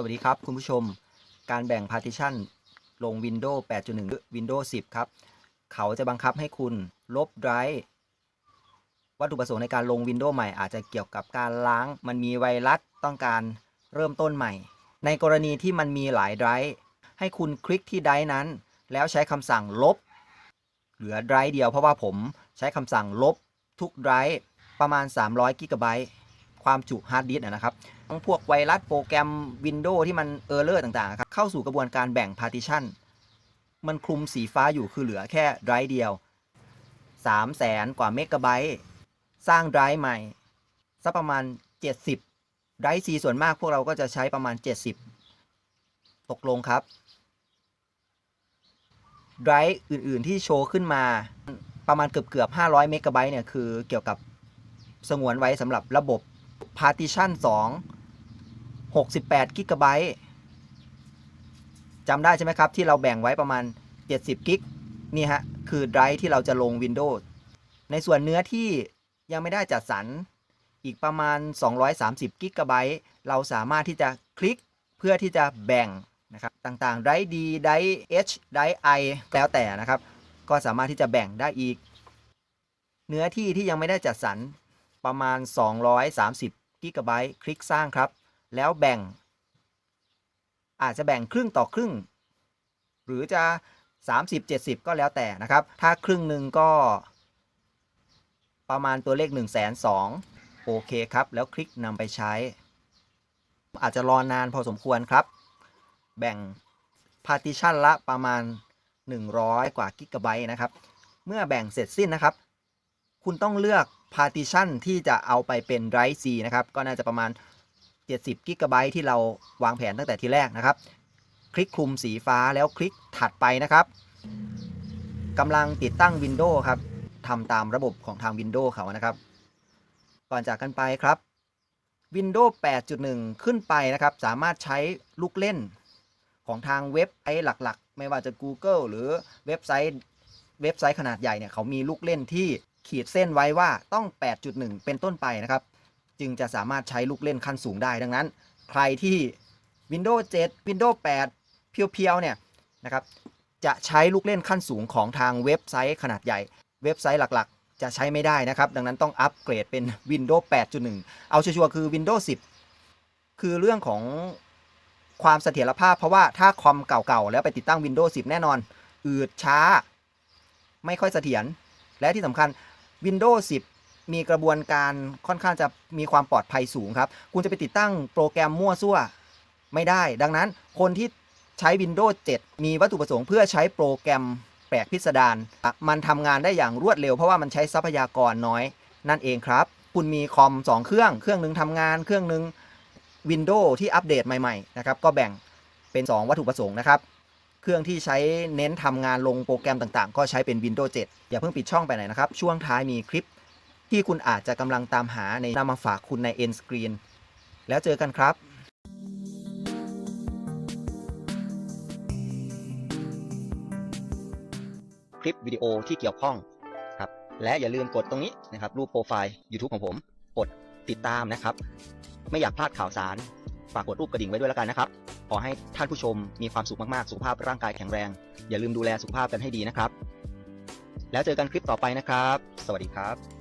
สวัสดีครับคุณผู้ชม การแบ่ง partition ลง Windows 8.1หรือ Windows 10 ครับ เขาจะบังคับให้คุณลบ drive วัตถุประสงค์ในการลง Windows ใหม่อาจจะเกี่ยวกับการล้าง มันมีไวรัสต้องการเริ่มต้นใหม่ ในกรณีที่มันมีหลาย drive ให้คุณคลิกที่ drive นั้น แล้วใช้คำสั่งลบ เหลือ drive เดียวเพราะว่าผมใช้คำสั่งลบทุก drive ประมาณ 300 g b ความจุฮาร์ดดิสก์นะครับ พวกไวรัสโปรแกรม Windows ที่มันเออร์เลอร์ต่างๆครับเข้าสู่กระบวนการแบ่ง partition มันคลุมสีฟ้าอยู่คือเหลือแค่ไดรฟ์เดียว 3 0 0แสนกว่าเมกะไบต์สร้างไดรฟ์ใหม่สักประมาณ 70ไดรฟ์ซีส่วนมากพวกเราก็จะใช้ประมาณ 70 ตกลงครับไดรฟ์อื่น ๆ ที่โชว์ขึ้นมาประมาณเกือบๆ500เมกะไบต์เนี่ยคือเกี่ยวกับสงวนไว้สำหรับระบบ partition 2 68กิกะไบต์จำได้ใช่ไหมครับ ที่เราแบ่งไว้ประมาณ 70กิกนี่ฮะ คือไดรฟ์ที่เราจะลง Windows ในส่วนเนื้อที่ยังไม่ได้จัดสรรอีกประมาณ 230กิกะไบต์เราสามารถที่จะคลิกเพื่อที่จะแบ่งนะครับต่างๆไดรฟ์ D ไดรฟ์ H ไดรฟ์ I แล้วแต่นะครับ ก็สามารถที่จะแบ่งได้อีก เนื้อที่ที่ยังไม่ได้จัดสรรประมาณ 230กิกะไบต์คลิกสร้างครับ แล้วแบ่ง อาจจะแบ่งครึ่งต่อครึ่ง หรือจะ 30 70 ก็แล้วแต่นะครับ ถ้าครึ่งหนึ่งก็ ประมาณตัวเลข 1 2 0 0 0โอเคครับ แล้วคลิกนำไปใช้ อาจจะรอนานพอสมควรครับ แบ่ง partition ละประมาณ 100 กว่ากิกะไบต์นะครับ เมื่อแบ่งเสร็จสิ้นนะครับ คุณต้องเลือก partition ที่จะเอาไปเป็น drive C นะครับ ก็น่าจะประมาณ 70 g b ที่เราวางแผนตั้งแต่ทีแรกนะครับ คลิกคลุมสีฟ้าแล้วคลิกถัดไปนะครับกำลังติดตั้ง Windows ครับทำตามระบบของทาง Windows เขานะครับ ก่อนจากกันไปครับ Windows 8.1 ขึ้นไปนะครับ สามารถใช้ลูกเล่นของทางเว็บไซต์หลักๆ ไม่ว่าจะ Google หรือเว็บไซต์เว็บไซต์ขนาดใหญ่เนี่ยเขามีลูกเล่นที่ขีดเส้นไว้ว่าต้อง 8.1 เป็นต้นไปนะครับ จึงจะสามารถใช้ลูกเล่นขั้นสูงได้ดังนั้น ใครที่ Windows 7 Windows 8 เพียวๆเนี่ยนะครับจะใช้ลูกเล่นขั้นสูงของทางเว็บไซต์ขนาดใหญ่ เว็บไซต์หลักๆ จะใช้ไม่ได้นะครับ ดังนั้นต้องอัปเกรดเป็น Windows 8.1 เอาชัวร์ๆคือ Windows 10 คือเรื่องของความเสถียรภาพเพราะว่าถ้าคอมเก่าๆ แล้วไปติดตั้ง Windows 10 แน่นอน อืดช้า ไม่ค่อยเสถียรและที่สำคัญ Windows 10 มีกระบวนการค่อนข้างจะมีความปลอดภัยสูงครับ คุณจะไปติดตั้งโปรแกรมมั่วซั่วไม่ได้ ดังนั้นคนที่ใช้ Windows 7 มีวัตถุประสงค์เพื่อใช้โปรแกรมแปลกพิสดารมันทำงานได้อย่างรวดเร็วเพราะว่ามันใช้ทรัพยากรน้อยนั่นเองครับ คุณมีคอม 2 เครื่อง เครื่องหนึ่งทำงาน เครื่องหนึ่ง Windows ที่อัปเดตใหม่ๆนะครับก็แบ่งเป็น 2 วัตถุประสงค์นะครับเครื่องที่ใช้เน้นทำงานลงโปรแกรมต่างๆ ก็ใช้เป็น Windows 7 อย่าเพิ่งปิดช่องไปไหนนะครับ ช่วงท้ายมีคลิป ที่คุณอาจจะกำลังตามหาในนำมาฝากคุณใน End Screen แล้วเจอกันครับคลิปวิดีโอที่เกี่ยวข้องครับและอย่าลืมกดตรงนี้นะครับ รูปโปรไฟล์ YouTube ของผม กดติดตามนะครับ ไม่อยากพลาดข่าวสาร ฝากกดรูปกระดิ่งไว้ด้วยแล้วกันนะครับ ขอให้ท่านผู้ชมมีความสุขมากๆ สุขภาพร่างกายแข็งแรง อย่าลืมดูแลสุขภาพกันให้ดีนะครับ แล้วเจอกันคลิปต่อไปนะครับ สวัสดีครับ